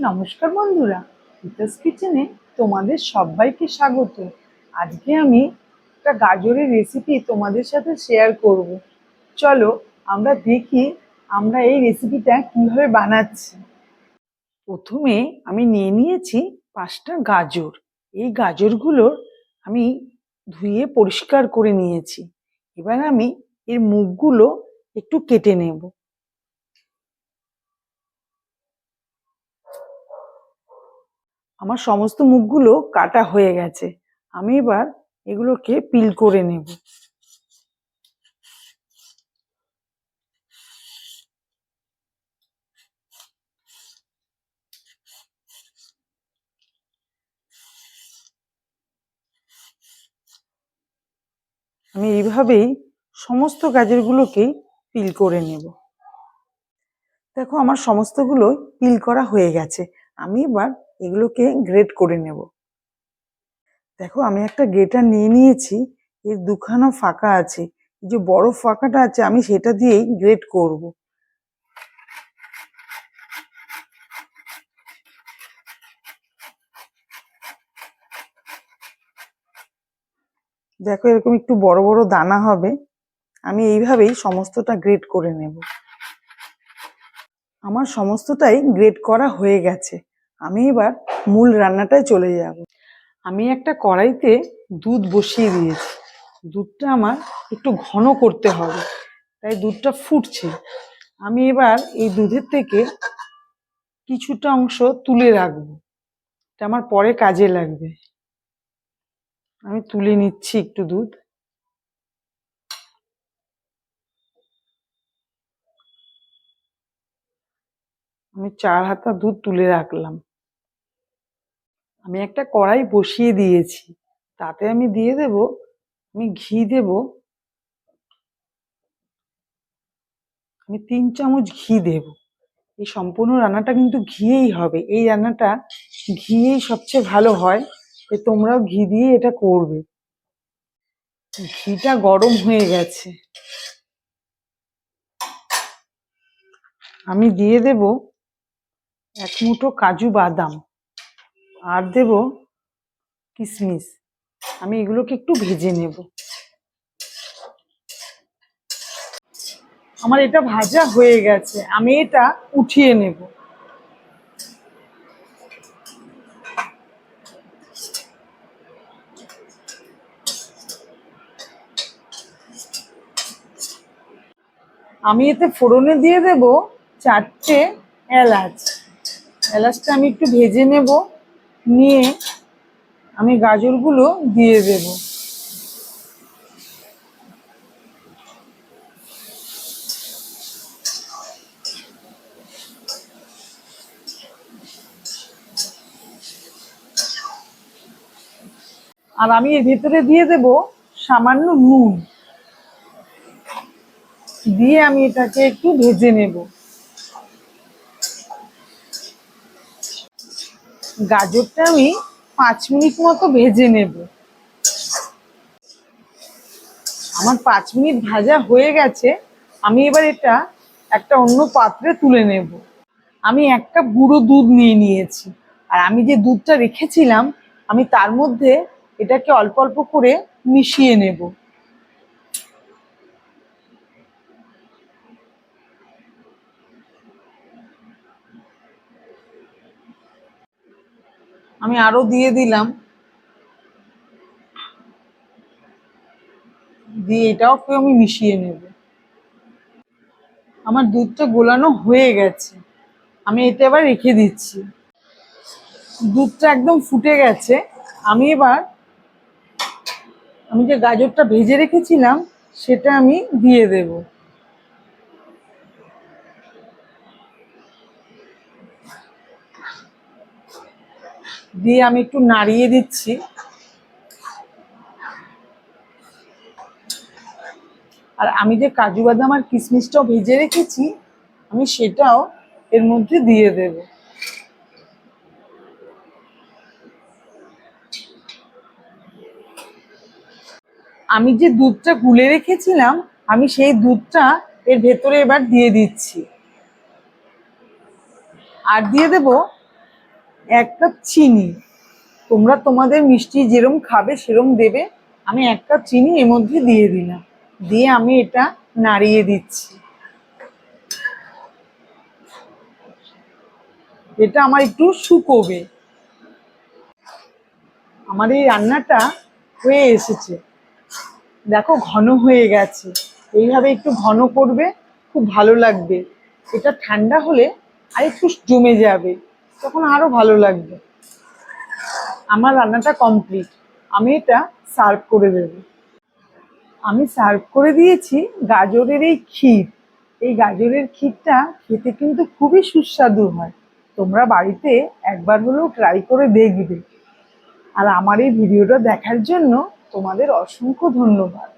নমস্কার বন্ধুরা পিতাস কিচেনে তোমাদের সবাইকে স্বাগত। আজকে আমি একটা গাজরের রেসিপি তোমাদের সাথে শেয়ার করব। চলো আমরা দেখি আমরা এই রেসিপিটা কীভাবে বানাচ্ছি। প্রথমে আমি নিয়ে নিয়েছি পাঁচটা গাজর। এই গাজরগুলোর আমি ধুয়ে পরিষ্কার করে নিয়েছি। এবার আমি এর মুখগুলো একটু কেটে নেব। আমার সমস্ত মুখগুলো কাটা হয়ে গেছে। আমি এবার এগুলোকে পিল করে নেব। আমি এইভাবেই সমস্ত গাজরগুলোকেই পিল করে নেব। দেখো, আমার সমস্তগুলো পিল করা হয়ে গেছে। আমি এবার এগুলোকে গ্রেট করে নেব। দেখো, আমি একটা গ্রেটার নিয়ে নিয়েছি, এর দুখানা ফাঁকা আছে। যে বড় ফাঁকাটা আছে, আমি সেটা দিয়েই গ্রেট করব। দেখো, এরকম একটু বড় বড় দানা হবে। আমি এইভাবেই সমস্তটা গ্রেট করে নেব। আমার সমস্তটাই গ্রেড করা হয়ে গেছে। আমি এবার মূল রান্নাটায় চলে যাব। আমি একটা কড়াইতে দুধ বসিয়ে দিয়েছি। দুধটা আমার একটু ঘন করতে হবে, তাই দুধটা ফুটছে। আমি এবার এই দুধের থেকে কিছুটা অংশ তুলে রাখব। এটা আমার পরে কাজে লাগবে। আমি তুলে নিচ্ছি একটু দুধ। আমি চার হাতা দুধ তুলে রাখলাম। আমি একটা কড়াই বসিয়ে দিয়েছি। তাতে আমি দিয়ে দেব, আমি ঘি দেব। আমি তিন চামচ ঘি দেব। এই সম্পূর্ণ রান্নাটা কিন্তু ঘিয়েই হবে। এই রান্নাটা ঘিয়েই সবচেয়ে ভালো হয়। যে তোমরাও ঘি দিয়ে এটা করবে। ঘিটা গরম হয়ে গেছে। আমি দিয়ে দেব এক মুঠো কাজু বাদাম। আর দেব কিশমিশ আমি এগুলোকে একটু ভেজে নেব। আমার এটা ভাজা হয়ে গেছে, আমি এটা উঠিয়ে নেব। আমি এতে ফোড়নে দিয়ে দেব চারটে এলাচ। এলাচটা আমি একটু ভেজে নেব। নিয়ে আমি গাজরগুলো দিয়ে দেব। আর আমি এর ভেতরে দিয়ে দেব সামান্য নুন। দিয়ে আমি এটাকে একটু ভেজে নেব। গাজরটা আমি পাঁচ মিনিট মতো ভেজে নেব। আমার পাঁচ মিনিট ভাজা হয়ে গেছে, আমি এবার এটা একটা অন্য পাত্রে তুলে নেব। আমি এক কাপ গুঁড়ো দুধ নিয়ে নিয়েছি, আর আমি যে দুধটা রেখেছিলাম, আমি তার মধ্যে এটাকে অল্প অল্প করে মিশিয়ে নেব। আমি আরও দিয়ে দিলাম। দিয়ে এটাও আমি মিশিয়ে নেব। আমার দুধটা গোলানো হয়ে গেছে। আমি এটা এবার রেখে দিচ্ছি। দুধটা একদম ফুটে গেছে। আমি এবার আমি যে গাজরটা ভেজে রেখেছিলাম, সেটা আমি দিয়ে দেব। দিয়ে আমি একটু নাড়িয়ে দিচ্ছি। আর আমি যে কাজু বাদাম আর কিশমিশটাও ভেজে রেখেছি, আমি সেটাও এর মধ্যে দিয়ে দেব। আমি যে দুধটা গুলে রেখেছিলাম, আমি সেই দুধটা এর ভেতরে এবার দিয়ে দিচ্ছি। আর দিয়ে দেব এক কাপ চিনি। তোমরা তোমাদের মিষ্টি যেরম খাবে সেরম দেবে। আমি এক কাপ চিনি এর মধ্যে দিয়ে দিলাম। দিয়ে আমি এটা নাড়িয়ে দিচ্ছি। এটা আমার একটু শুকোবে। আমার এই রান্নাটা হয়ে এসেছে। দেখো ঘন হয়ে গেছে। এইভাবে একটু ঘন করবে, খুব ভালো লাগবে। এটা ঠান্ডা হলে আর একটু জমে যাবে। তখন আরও ভালো লাগবে। আমার রান্নাটা কমপ্লিট আমি এটা সার্ভ করে দেব। আমি সার্ভ করে দিয়েছি গাজরের এই ক্ষীর। এই গাজরের ক্ষীরটা খেতে কিন্তু খুবই সুস্বাদু হয়। তোমরা বাড়িতে একবার হলেও ট্রাই করে দেখবে। আর আমার এই ভিডিওটা দেখার জন্য তোমাদের অসংখ্য ধন্যবাদ।